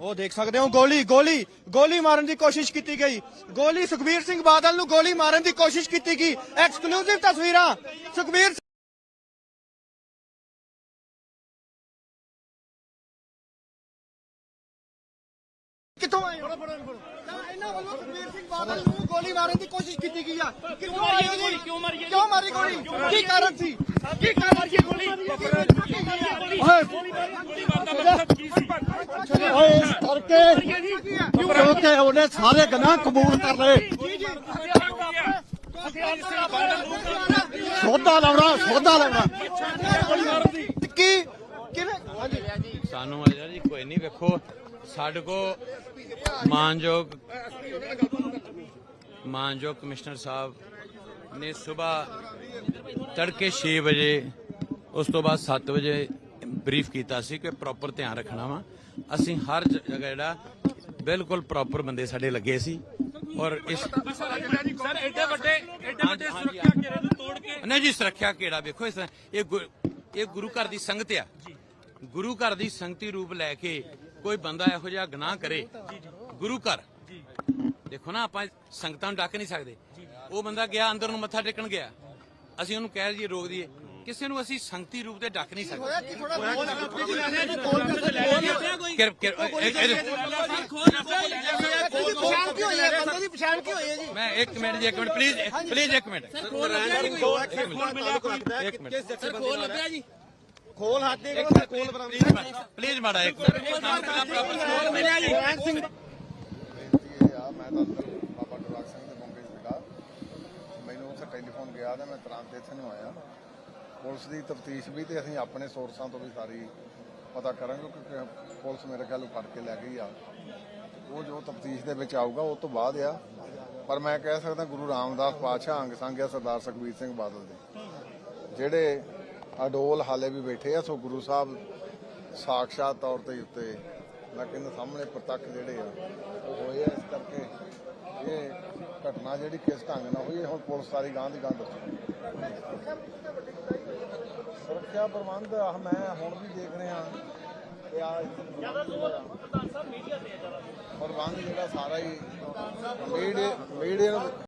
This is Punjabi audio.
ਉਹ ਦੇਖ ਸਕਦੇ ਹੋ ਗੋਲੀ ਗੋਲੀ ਗੋਲੀ ਮਾਰਨ ਦੀ ਕੋਸ਼ਿਸ਼ ਕੀਤੀ ਗਈ। ਗੋਲੀ ਸੁਖਬੀਰ ਸਿੰਘ ਬਾਦਲ ਨੂੰ ਗੋਲੀ ਮਾਰਨ ਦੀ ਕੋਸ਼ਿਸ਼ ਕੀਤੀ ਗਈ। ਐਕਸਕਲੂਸਿਵ ਤਸਵੀਰਾਂ ਸੁਖਬੀਰ ਕਿੱਥੋਂ ਆਏ ਹੋ? ਇਹਨਾਂ ਵੱਲੋਂ ਸੁਖਬੀਰ ਸਿੰਘ ਬਾਦਲ ਨੂੰ ਗੋਲੀ ਮਾਰਨ ਦੀ ਕੋਸ਼ਿਸ਼ ਕੀਤੀ ਗਈ ਆ। ਕਿਉਂ ਮਾਰੀ ਗੋਲੀ? ਕਿਉਂ ਮਾਰੀ ਕਿਉਂ ਮਾਰੀ ਗੋਲੀ? ਕੀ ਕਾਰਨ ਸੀ? ਕੀ ਕਾਰਨ ਸੀ? ਗੋਲੀ? ਓਏ। ਇਸ ਕਿਉਂਕਿ ਉਹਨੇ ਸਾਰੇ ਗੁਨਾਹ ਕਬੂਲ ਕਰ ਲਏ। ਸੋਧਾ ਲਾਉਣਾ ਸੋਧਾ ਲਾਉਣਾ। ਕੀ? ਕਿਵੇਂ ਸਾਨੂੰ ਅਜਾ ਜੀ ਕੋਈ ਨਹੀਂ ਵੇਖੋ। ਸਾਡੇ ਕੋ ਮਾਨਯੋਗ ਮਾਨਯੋਗ ਕਮਿਸ਼ਨਰ ਸਾਹਿਬ ਨੇ ਸਵੇਰ ਤੜਕੇ 6 ਵਜੇ, ਉਸ ਤੋਂ ਬਾਅਦ 7 ਵਜੇ ਬਰੀਫ ਕੀਤਾ ਸੀ ਕਿ ਪ੍ਰੋਪਰ ਧਿਆਨ ਰੱਖਣਾ ਵਾ। ਅਸੀਂ ਹਰ ਜ- ਜਗ੍ਹਾ ਜਿਹੜਾ ਬਿਲਕੁਲ ਪ੍ਰੋਪਰ ਬੰਦੇ ਸਾਡੇ ਲੱਗੇ ਸੀ। ਔਰ ਇਸ ਸਰ ਐਡੇ ਵੱਡੇ ਐਡੇ ਵੱਡੇ ਸੁਰੱਖਿਆ ਘੇਰੇ ਨੂੰ ਤੋੜ ਕੇ ਨਹੀਂ ਜੀ ਸੁਰੱਖਿਆ ਕਿਹੜਾ ਵੇਖੋ ਇਸ ਤਰ੍ਹਾਂ ਇਹ ਗੁ- ਇਹ ਗੁਰੂ ਘਰ ਦੀ ਸੰਗਤ ਆ। ਗੁਰੂ ਘਰ ਦੀ ਸੰਗਤੀ ਰੂਪ ਲੈ ਕੇ ਕੋਈ ਬੰਦਾ ਇਹੋ ਜਿਹਾ ਗੁਨਾਹ ਕਰੇ ਗੁਰੂ ਘਰ। ਦੇਖੋ ਨਾ ਆਪਾਂ ਸੰਗਤਾਂ ਨੂੰ ਡੱਕ ਨਹੀਂ ਸਕਦੇ। ਉਹ ਬੰਦਾ ਗਿਆ ਅੰਦਰ ਨੂੰ ਮੱਥਾ ਟੇਕਣ ਗਿਆ। ਅਸੀਂ ਉਹਨੂੰ ਕਹਿ ਦਈਏ ਰੋਕ ਦਈਏ। ਕਿਸੇ ਨੂੰ ਅਸੀਂ ਸੰਗਤੀ ਰੂਪ ਤੇ ਡੱਕ ਨਹੀਂ ਸਕਦੇ। ਕਿਰ- ਕਿਰ- ਇਹ- ਇਹ- ਇਹ- ਪਛਾਣ ਕੀ ਹੋਈ ਹੈ? ਬੰਦੇ ਦੀ ਪਛਾਣ ਕੀ ਹੋਈ ਹੈ ਜੀ? ਮੈਂ ਇੱਕ ਮਿੰਟ ਜੀ ਇੱਕ ਮਿੰਟ ਪਲੀਜ਼ ਪਲੀਜ਼ ਇੱਕ ਮਿੰਟ। ਇੱਕ ਮਿੰਟ। ਖੋਲ ਹੱਥ ਦੇ ਖੋਲ ਪਲੀਜ਼ ਮਾੜਾ ਇੱਕ ਮਿੰਟ। ਇਹ ਆ ਮੈਂ ਤਾਂ ਅੰਦਰ ਬਾਬਾ ਗੁਰਵਾਕ ਸਿੰਘ ਦੇ ਬੰਗੇ ਸੀਗਾ ਮੈਨੂੰ ਉੱਥੇ ਟੈਲੀਫੋਨ ਗਿਆ ਤੇ ਮੈਂ ਤੁਰੰਤ ਇੱਥੇ ਨੂੰ ਆਇਆ। ਪੁਲਿਸ ਦੀ ਤਫਤੀਸ਼ ਵੀ ਤੇ ਅਸੀਂ ਆਪਣੇ ਸੋਰਸਾਂ ਤੋਂ ਵੀ ਸਾਰੀ ਪਤਾ ਕਰਾਂਗੇ ਕਿਉਂਕਿ ਪੁਲਿਸ ਮੇਰੇ ਖਿਆਲ ਨੂੰ ਫੜ ਕੇ ਲੈ ਗਈ ਆ। ਉਹ ਜੋ ਤਫਤੀਸ਼ ਦੇ ਵਿੱਚ ਆਊਗਾ, ਉਹ ਤੋਂ ਬਾਅਦ ਆ। ਪਰ ਮੈਂ ਕਹਿ ਸਕਦਾ ਗੁਰੂ ਰਾਮਦਾਸ ਪਾਤਸ਼ਾਹ ਅੰਗ ਸੰਗ ਸਰਦਾਰ ਸੁਖਬੀਰ ਸਿੰਘ ਬਾਦਲ ਦੇ। ਜਿਹੜੇ ਅਡੋਲ ਹਾਲੇ ਵੀ ਬੈਠੇ ਆ, ਸੋ ਗੁਰੂ ਸਾਹਿਬ ਸਾਖਸ਼ਾਤ ਤੌਰ ਤੇ ਉੱਤੇ ਮੈਂ ਕਹਿੰਦਾ ਸਾਹਮਣੇ ਪ੍ਰਤੱਖ ਜਿਹੜੇ ਆ ਉਹ ਹੋਏ ਆ। ਇਸ ਕਰਕੇ ਇਹ ਘਟਨਾ ਜਿਹੜੀ ਕਿਸ ਢੰਗ ਨਾਲ ਹੋਈ ਇਹ ਹੁਣ ਪੁਲਿਸ ਸਾਰੀ ਗਾਂ ਦੀ ਗਾਂ ਦੱਸੂ ਸੁਰੱਖਿਆ ਪ੍ਰਬੰਧ ਆ ਮੈਂ ਹੁਣ ਵੀ ਦੇਖ ਰਿਹਾ ਕਿ ਆ ਪ੍ਰਬੰਧ ਜਿਹੜਾ ਸਾਰਾ ਹੀ ਮੀਡੀਆ ਮੀਡੀਆ ਨੂੰ